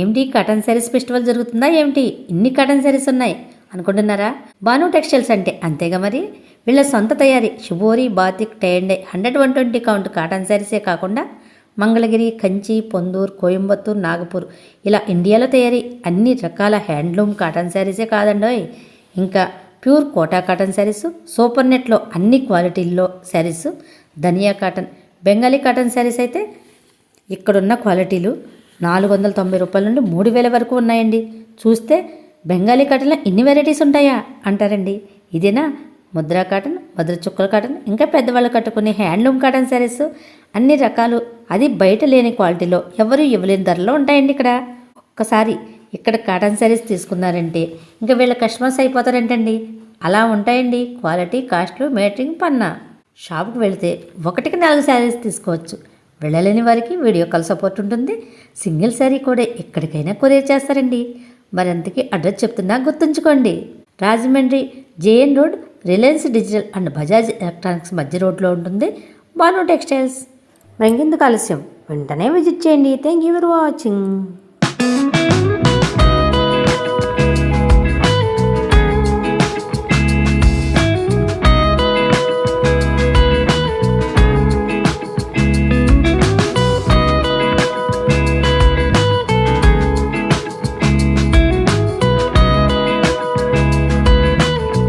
ఏమిటి cotton saris festival జరుగుతుందా ఏమిటి? ఇన్ని కాటన్ శారీస్ ఉన్నాయి. అనుకుంటున్నారా? బాను టెక్స్టైల్స్ అంటే అంతేగా మరి? వీళ్ళ సొంత తయారీ శుభోరి batik టైండే hundred one twenty count cotton శారీసే కాకుండా మంగళగిరి కంచి పొందూర్ కోయంబత్తూర్ నాగపూర్ ఇలా ఇండియాలో తయారీ అన్ని రకాల హ్యాండ్లూమ్ కాటన్ శారీసే కాదండోయ్. ఇంకా pure Kota cotton saris super నెట్లో అన్ని క్వాలిటీల్లో శారీస్ ధనియా కాటన్ బెంగాలీ కాటన్ శారీస్ అయితే ఇక్కడున్న క్వాలిటీలు నాలుగు వందల తొంభై రూపాయల నుండి మూడు వేల వరకు ఉన్నాయండి. చూస్తే బెంగాలీ కాటన్లో ఇన్ని వెరైటీస్ ఉంటాయా? అంటారండి. ఇదేనా? ముద్రా కాటన్ ముద్ర చుక్కల కాటన్ ఇంకా పెద్దవాళ్ళు కట్టుకునే హ్యాండ్లూమ్ కాటన్ శారీస్ అన్ని రకాలు. అది బయట లేని క్వాలిటీలో ఎవరు ఇవ్వలేని ధరలో ఉంటాయండి ఇక్కడ. ఒక్కసారి ఇక్కడ కాటన్ శారీస్ తీసుకున్నారంటే ఇంకా వీళ్ళ కస్టమర్స్ అయిపోతారంటండి? అలా ఉంటాయండి. క్వాలిటీ కాస్ట్లు మేటరింగ్ పన్నా. షాప్కి వెళితే ఒకటికి నాలుగు శారీస్ తీసుకోవచ్చు. వెళ్ళలేని వారికి వీడియో కాల్ సపోర్ట్ ఉంటుంది. సింగిల్ శారీ కూడా ఎక్కడికైనా కొరియర్ చేస్తారండి. మరి అంతకీ అడ్రస్ చెప్తున్నా గుర్తుంచుకోండి. Rajahmundry JN road Reliance digital and Bajaj electronics మధ్య రోడ్లో ఉంటుంది. బాను టెక్స్టైల్స్. మరి ఇంకెందుకు ఆలస్యం? వెంటనే విజిట్ చేయండి. Thank you for watching